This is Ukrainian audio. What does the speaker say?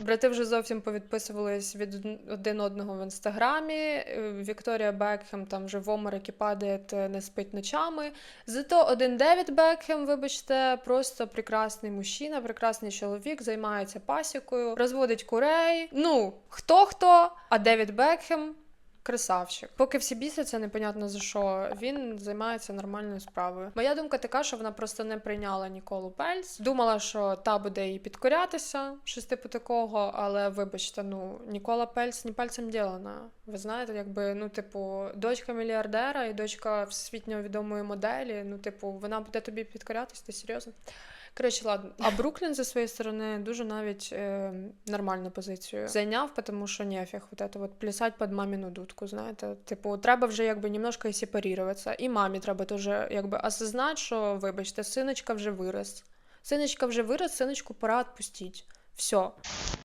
Брати вже зовсім повідписувались від один одного в інстаграмі. Е, Вікторія Бекхем там вже в омороки падає, не спить ночами. Зато один Девід Бекхем, вибачте, просто прекрасний мужчина, прекрасний чоловік, займається пасікою, розводить курей. Ну, хто хто, а Девід Бекхем. Красавчик. Поки всі бісяться, непонятно за що. Він займається нормальною справою. Моя думка така, що вона просто не прийняла Ніколу Пельц. Думала, що та буде їй підкорятися, щось типу такого. Але вибачте, ну Нікола Пельц не пальцем ділана. Ви знаєте, якби ну, типу, дочка мільярдера і дочка всесвітньо відомої моделі. Ну, типу, вона буде тобі підкорятись, ти серйозно? Коротше, ладно. А Бруклін зі своєї сторони дуже навіть е, нормальну позицію зайняв, тому що нефіг вот это вот плясать під маміну дудку, знаєте. Типу, треба вже якби немножко і сепаріруватися. І мамі треба теж якби осознати, що, вибачте, синочка вже вирос. Синочка вже вирос, синочку пора відпустити. Все.